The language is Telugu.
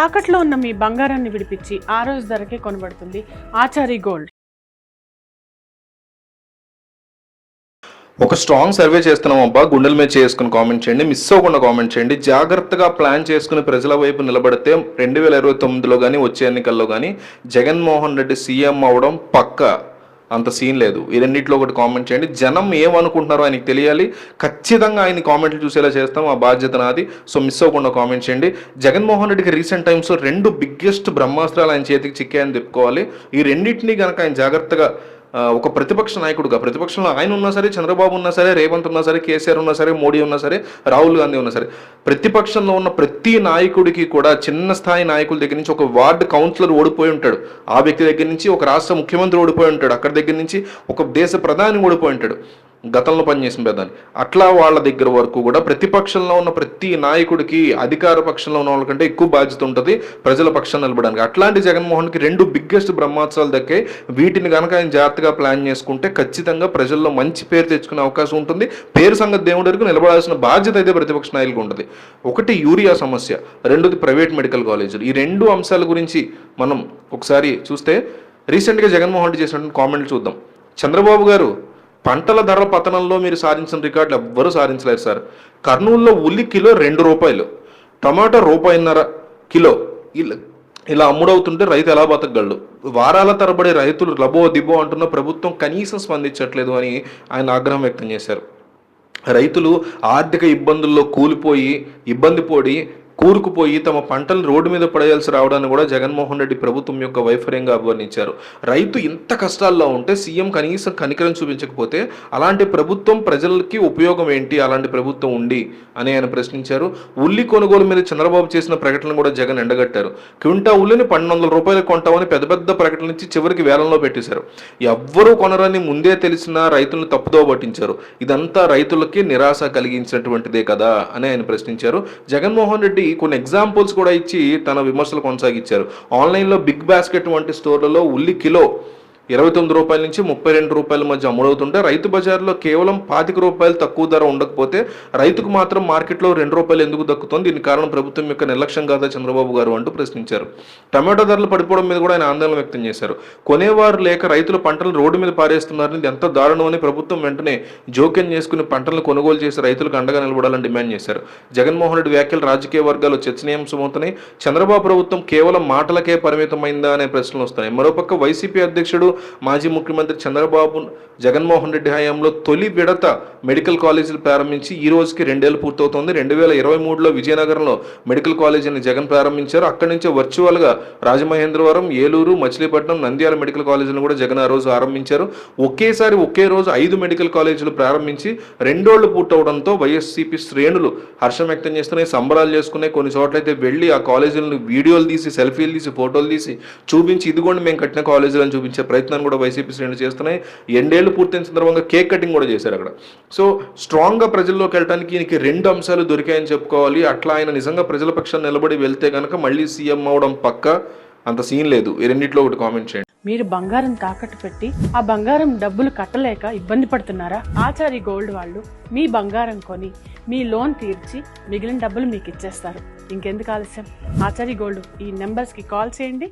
తాకట్లో ఉన్న మీ బంగారాన్ని విడిపించి ఆ రోజు ధరకే కొనబడుతుంది ఆచారి గోల్డ్. ఒక స్ట్రాంగ్ సర్వే చేస్తున్నాం అబ్బా గుండెల మీద చేసుకుని కామెంట్ చేయండి మిస్ అవ్వకుండా కామెంట్ చేయండి. జాగ్రత్తగా ప్లాన్ చేసుకుని ప్రజల వైపు నిలబడితే రెండు వేల ఇరవై తొమ్మిదిలో కానీ వచ్చే ఎన్నికల్లో కానీ జగన్మోహన్ రెడ్డి సీఎం అవడం పక్క. అంత సీన్ లేదు. ఈ రెండింటిలో ఒకటి కామెంట్ చేయండి. జనం ఏమనుకుంటున్నారో ఆయనకి తెలియాలి. ఖచ్చితంగా ఆయన కామెంట్లు చూసేలా చేస్తాం. ఆ బాధ్యత నాది. సో మిస్ అవ్వకుండా కామెంట్ చేయండి. జగన్మోహన్ రెడ్డికి రీసెంట్ టైమ్స్లో రెండు బిగ్గెస్ట్ బ్రహ్మాస్త్రాలు ఆయన చేతికి చిక్కాయని చెప్పుకోవాలి. ఈ రెండింటినీ కనుక ఆయన జాగ్రత్తగా ఒక ప్రతిపక్ష నాయకుడుగా ప్రతిపక్షంలో ఆయన ఉన్నా సరే చంద్రబాబు ఉన్నా సరే రేవంత్ ఉన్నా సరే కేసీఆర్ ఉన్నా సరే మోడీ ఉన్నా సరే రాహుల్ గాంధీ ఉన్నా సరే ప్రతిపక్షంలో ఉన్న ప్రతి నాయకుడికి కూడా చిన్న స్థాయి నాయకుల దగ్గర నుంచి ఒక వార్డు కౌన్సిలర్ ఓడిపోయి ఉంటాడు. ఆ వ్యక్తి దగ్గర నుంచి ఒక రాష్ట్ర ముఖ్యమంత్రి ఓడిపోయి ఉంటాడు. అక్కడి దగ్గర నుంచి ఒక దేశ ప్రధాని ఓడిపోయి ఉంటాడు. గతంలో పనిచేసిన పెద్దని అట్లా వాళ్ళ దగ్గర వరకు కూడా ప్రతిపక్షంలో ఉన్న ప్రతి నాయకుడికి అధికార పక్షంలో ఉన్న వాళ్ళకంటే ఎక్కువ బాధ్యత ఉంటుంది ప్రజల పక్షం నిలబడడానికి. అట్లాంటి జగన్మోహన్కి రెండు బిగ్గెస్ట్ బ్రహ్మోత్సవాలు దక్కే వీటిని కనుక ఆయన జాగ్రత్తగా ప్లాన్ చేసుకుంటే ఖచ్చితంగా ప్రజల్లో మంచి పేరు తెచ్చుకునే అవకాశం ఉంటుంది. పేరు సంగతి దేవుడి వరకు నిలబడాల్సిన బాధ్యత అయితే ప్రతిపక్ష నాయకులకు ఉంటుంది. ఒకటి యూరియా సమస్య రెండోది ప్రైవేట్ మెడికల్ కాలేజీలు. ఈ రెండు అంశాల గురించి మనం ఒకసారి చూస్తే రీసెంట్గా జగన్మోహన్ రెడ్డి చేసినటువంటి కామెంట్లు చూద్దాం. చంద్రబాబు గారు పంటల ధరల పతనంలో మీరు సాధించిన రికార్డులు ఎవ్వరూ సాధించలేరు సార్. కర్నూలులో ఉల్లి కిలో రెండు రూపాయలు టమాటా రూపాయిన్నర కిలో. ఇలా ఇలా అమ్ముడవుతుంటే రైతు ఎలా బతకగలడు? వారాల తరబడి రైతులు లబో దిబో అంటున్న ప్రభుత్వం కనీసం స్పందించట్లేదు అని ఆయన ఆగ్రహం వ్యక్తం చేశారు. రైతులు ఆర్థిక ఇబ్బందుల్లో కూలిపోయి ఇబ్బంది పడి కూరుకుపోయి తమ పంటలు రోడ్డు మీద పడేయాల్సి రావడాన్ని కూడా జగన్మోహన్ రెడ్డి ప్రభుత్వం యొక్క వైఫల్యంగా అభివర్ణించారు. రైతు ఇంత కష్టాల్లో ఉంటే సీఎం కనీసం కనికరం చూపించకపోతే అలాంటి ప్రభుత్వం ప్రజలకి ఉపయోగం ఏంటి? అలాంటి ప్రభుత్వం ఉండి? అని ఆయన ప్రశ్నించారు. ఉల్లి కొనుగోలు మీద చంద్రబాబు చేసిన ప్రకటన కూడా జగన్ ఎండగట్టారు. క్వింటా ఉల్లిని పన్నెండు వందల రూపాయలు కొంటామని పెద్ద పెద్ద ప్రకటనలు ఇచ్చి చివరికి వేలంలో పెట్టేశారు. ఎవ్వరూ కొనరని ముందే తెలిసిన రైతులను తప్పుదో పట్టించారు. ఇదంతా రైతులకి నిరాశ కలిగించినటువంటిదే కదా అని ఆయన ప్రశ్నించారు. జగన్మోహన్ రెడ్డి కొన్ని ఎగ్జాంపుల్స్ కూడా ఇచ్చి తన విమర్శలు కొనసాగించారు. ఆన్లైన్లో బిగ్ బాస్కెట్ వంటి స్టోర్లలో ఉల్లి కిలో ఇరవై తొమ్మిది రూపాయల నుంచి ముప్పై రెండు రూపాయల మధ్య అమ్ముడవుతుంటే రైతు బజార్లో కేవలం పాతిక రూపాయలు తక్కువ ధర ఉండకపోతే రైతుకు మాత్రం మార్కెట్లో రెండు రూపాయలు ఎందుకు దక్కుతుంది? దీని కారణం ప్రభుత్వం యొక్క నిర్లక్ష్యం కాదా చంద్రబాబు గారు అంటూ ప్రశ్నించారు. టమాటో ధరలు పడిపోవడం మీద కూడా ఆయన ఆందోళన వ్యక్తం చేశారు. కొనేవారు లేక రైతులు పంటలు రోడ్డు మీద పారేస్తున్నారని ఇది ఎంత దారుణం అని ప్రభుత్వం వెంటనే జోక్యం చేసుకుని పంటలను కొనుగోలు చేసి రైతులకు అండగా నిలబడాలని డిమాండ్ చేశారు. జగన్మోహన్ రెడ్డి వ్యాఖ్యలు రాజకీయ వర్గాలు చర్చనీయాంశమవుతున్నాయి. చంద్రబాబు ప్రభుత్వం కేవలం మాటలకే పరిమితమైందా అనే ప్రశ్నలు వస్తున్నాయి. మరోపక్క వైసీపీ అధ్యక్షుడు మాజీ ముఖ్యమంత్రి చంద్రబాబు జగన్మోహన్ రెడ్డి హయాంలో తొలి విడత మెడికల్ కాలేజీలు ప్రారంభించి ఈ రోజుకి రెండేళ్ళు పూర్తవుతోంది. రెండు వేల ఇరవై మూడులో విజయనగరంలో మెడికల్ కాలేజీని జగన్ ప్రారంభించారు. అక్కడి నుంచే వర్చువల్గా రాజమహేంద్రవరం ఏలూరు మచిలీపట్నం నంద్యాల మెడికల్ కాలేజీని కూడా జగన్ ఆ రోజు ఆరంభించారు. ఒకేసారి ఒకే రోజు ఐదు మెడికల్ కాలేజీలు ప్రారంభించి రెండోళ్ళు పూర్తవడంతో వైఎస్సీపీ శ్రేణులు హర్షం వ్యక్తం చేస్తున్నాయి. సంబరాలు చేసుకునే కొన్ని చోట్లయితే వెళ్ళి ఆ కాలేజీలను వీడియోలు తీసి సెల్ఫీలు తీసి ఫోటోలు తీసి చూపించి ఇదిగోండి మేము కట్టిన కాలేజీలను చూపించే చూపించే ప్రయత్నాన్ని కూడా వైసీపీ శ్రేణులు చేస్తున్నాయి. ఎండేళ్ళు పూర్తయిన సందర్భంగా కేక్ కటింగ్ కూడా చేశారు అక్కడ. సో స్ట్రాంగ్గా ప్రజల్లోకి వెళ్ళడానికి ఈయనకి రెండు అంశాలు దొరికాయని చెప్పుకోవాలి. అట్లా ఆయన నిజంగా ప్రజల పక్షాన్ని నిలబడి వెళ్తే కనుక మళ్ళీ సీఎం అవడం పక్క అంత సీన్ లేదు. ఈ రెండిట్లో ఒకటి కామెంట్ చేయండి. మీరు బంగారం తాకట్టు పెట్టి ఆ బంగారం డబ్బులు కట్టలేక ఇబ్బంది పడుతున్నారా? ఆచారి గోల్డ్ వాళ్ళు మీ బంగారం కొని మీ లోన్ తీర్చి మిగిలిన డబ్బులు మీకు ఇచ్చేస్తారు. ఇంకెందుకు ఆలస్యం? ఆచారి గోల్డ్ ఈ నెంబర్స్కి కాల్ చేయండి.